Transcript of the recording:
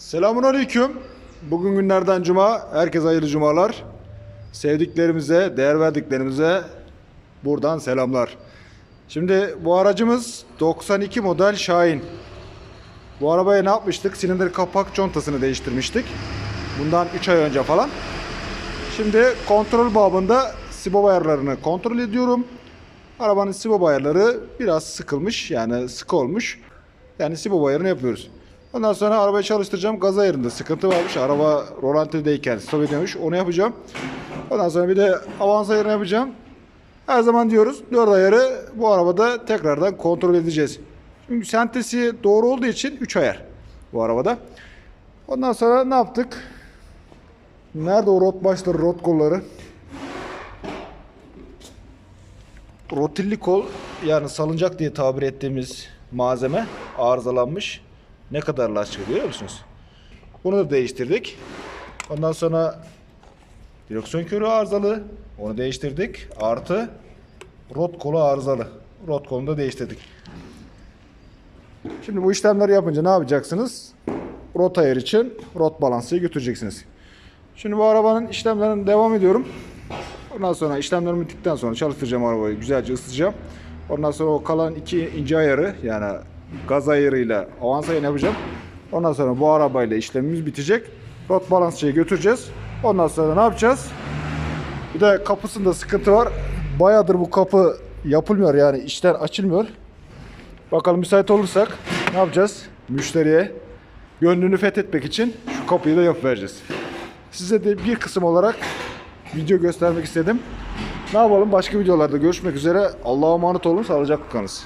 Selamun Aleyküm. Bugün günlerden cuma. Herkese hayırlı cumalar. Sevdiklerimize, değer verdiklerimize buradan selamlar. Şimdi bu aracımız 92 model Şahin. Bu arabaya ne yapmıştık? Silindir kapak contasını değiştirmiştik. Bundan 3 ay önce falan. Şimdi kontrol babında sibop ayarlarını kontrol ediyorum. Arabanın sibop ayarları biraz sıkılmış yani sıkı olmuş. Yani sibop ayarını yapıyoruz. Ondan sonra arabayı çalıştıracağım. Gaz ayarında sıkıntı varmış. Araba rolantideyken stop ediyormuş. Onu yapacağım. Ondan sonra bir de avans ayarını yapacağım. Her zaman diyoruz 4 ayarı bu arabada tekrardan kontrol edeceğiz. Çünkü sentesi doğru olduğu için 3 ayar bu arabada. Ondan sonra ne yaptık? Nerede o rot başları, rot kolları? Rotilli kol yani salıncak diye tabir ettiğimiz malzeme arızalanmış. Ne kadar lastik görüyor musunuz? Bunu da değiştirdik. Ondan sonra direksiyon körü arızalı. Onu değiştirdik. Artı rot kolu arızalı. Rot kolunu da değiştirdik. Şimdi bu işlemleri yapınca ne yapacaksınız? Rot ayar için rot balansıyı götüreceksiniz. Şimdi bu arabanın işlemlerine devam ediyorum. Ondan sonra işlemlerim bittikten sonra çalıştıracağım arabayı. Güzelce ısıtacağım. Ondan sonra o kalan iki ince ayarı yani gaz ayarıyla avans ayarını yapacağım. Ondan sonra bu arabayla işlemimiz bitecek. Rot balansçıya götüreceğiz. Ondan sonra ne yapacağız? Bir de kapısında sıkıntı var. Bayağıdır bu kapı yapılmıyor yani işler açılmıyor. Bakalım müsait olursak ne yapacağız? Müşteriye gönlünü fethetmek için şu kapıyı da yapıvereceğiz. Size de bir kısım olarak video göstermek istedim. Ne yapalım? Başka videolarda görüşmek üzere. Allah'a emanet olun. Sağlıcakla kalınız.